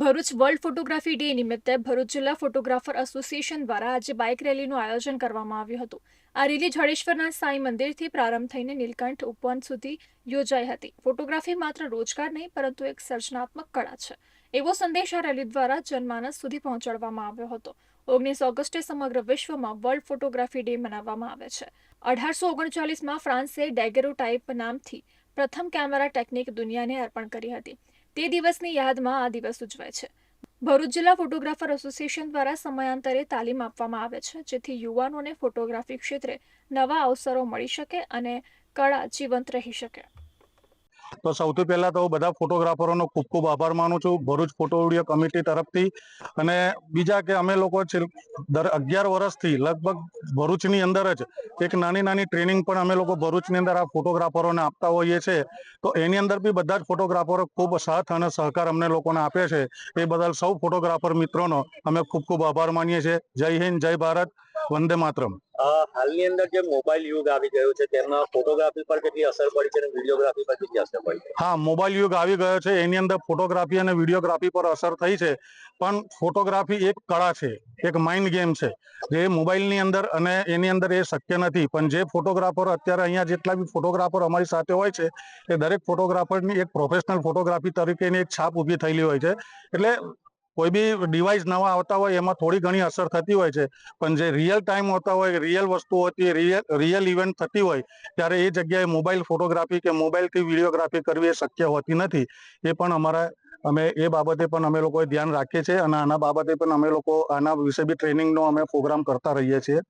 Bharuch world photography day નિમિત્તે ભરૂચ જિલ્લા photographer association દ્વારા આજે બાઇક રેલીનું આયોજન કરવામાં આવ્યું હતું. આ રેલી જડેશ્વરના સાંઈ મંદિરથી પ્રારંભ થઈને નીલકંઠ ઉપવન સુધી યોજાઈ હતી. ફોટોગ્રાફી માત્ર રોજગાર નહીં, પરંતુ એક સર્જનાત્મક કળા છે. એવો સંદેશ આ રેલી દ્વારા જનમાનસ સુધી પહોંચાડવામાં આવ્યો હતો. ઓગણીસ ઓગસ્ટે સમગ્ર વિશ્વમાં વર્લ્ડ ફોટોગ્રાફી ડે મનાવવામાં આવે છે. અઢારસો ઓગણચાલીસમાં ફ્રાન્સે ડેગેરો ટાઈપ નામથી પ્રથમ કેમેરા ટેકનિક દુનિયાને અર્પણ કરી હતી. તે દિવસની યાદમાં આ દિવસ ઉજવાય છે. ભરૂચ જિલ્લા ફોટોગ્રાફર એસોસિએશન દ્વારા સમયાંતરે તાલીમ આપવામાં આવે છે, જેથી યુવાનોને ફોટોગ્રાફી ક્ષેત્રે નવા અવસરો મળી શકે અને કળા જીવંત રહી શકે. તો સૌથી પહેલા તો બધા ફોટોગ્રાફરોનો ખૂબ ખૂબ આભાર માનું છું. ભરૂચ ફોટો વીડિયો કમિટી તરફથી અને બીજા કે અમે લોકો દર અગિયાર વર્ષથી લગભગ ભરૂચની અંદર જ એક નાની નાની ટ્રેનિંગ પણ અમે લોકો ભરૂચની અંદર આ ફોટોગ્રાફરોને આપતા હોઈએ છીએ તો એની અંદર બી બધા જ ફોટોગ્રાફરો ખૂબ સાથ અને સહકાર અમને લોકોને આપે છે. એ બદલ સૌ ફોટોગ્રાફર મિત્રોનો અમે ખૂબ ખૂબ આભાર માનીએ છીએ. જય હિન્દ, જય ભારત. વંદે માતરમ. હાલની અંદર જે મોબાઈલ યુગ આવી ગયો છે તેમાં ફોટોગ્રાફી પર કેટલી અસર પડી છે અને વિડીયોગ્રાફી પર કેટલી અસર પડી છે? હા મોબાઈલ યુગ આવી ગયો છે એની અંદર ફોટોગ્રાફી અને વિડીયોગ્રાફી પર અસર થઈ છે પણ ફોટોગ્રાફી એક કળા છે એક માઇન્ડ ગેમ છે જે મોબાઈલની અંદર અને એની અંદર એ શક્ય નથી પણ જે ફોટોગ્રાફર અત્યારે અહીંયા જેટલા બી ફોટોગ્રાફર અમારી સાથે હોય છે એ દરેક ફોટોગ્રાફરની એક પ્રોફેશનલ ફોટોગ્રાફી તરીકેની એક છાપ ઊભી થયેલી હોય છે એટલે કોઈ બી ડિવાઇસ નવા આવતા હોય એમાં થોડી ઘણી અસર થતી હોય છે. પણ જે રિયલ ટાઈમ હોતા હોય રિયલ વસ્તુ હોતી રિયલ રિયલ ઇવેન્ટ થતી હોય, ત્યારે એ જગ્યાએ મોબાઈલ ફોટોગ્રાફી કે મોબાઈલથી વિડીયોગ્રાફી કરવી એ શક્ય હોતી નથી. એ પણ અમારા, અમે એ બાબતે પણ અમે લોકોએ ધ્યાન રાખીએ છીએ અને આના બાબતે પણ અમે લોકો આના વિશે બી ટ્રેનિંગનો અમે પ્રોગ્રામ કરતા રહીએ છીએ.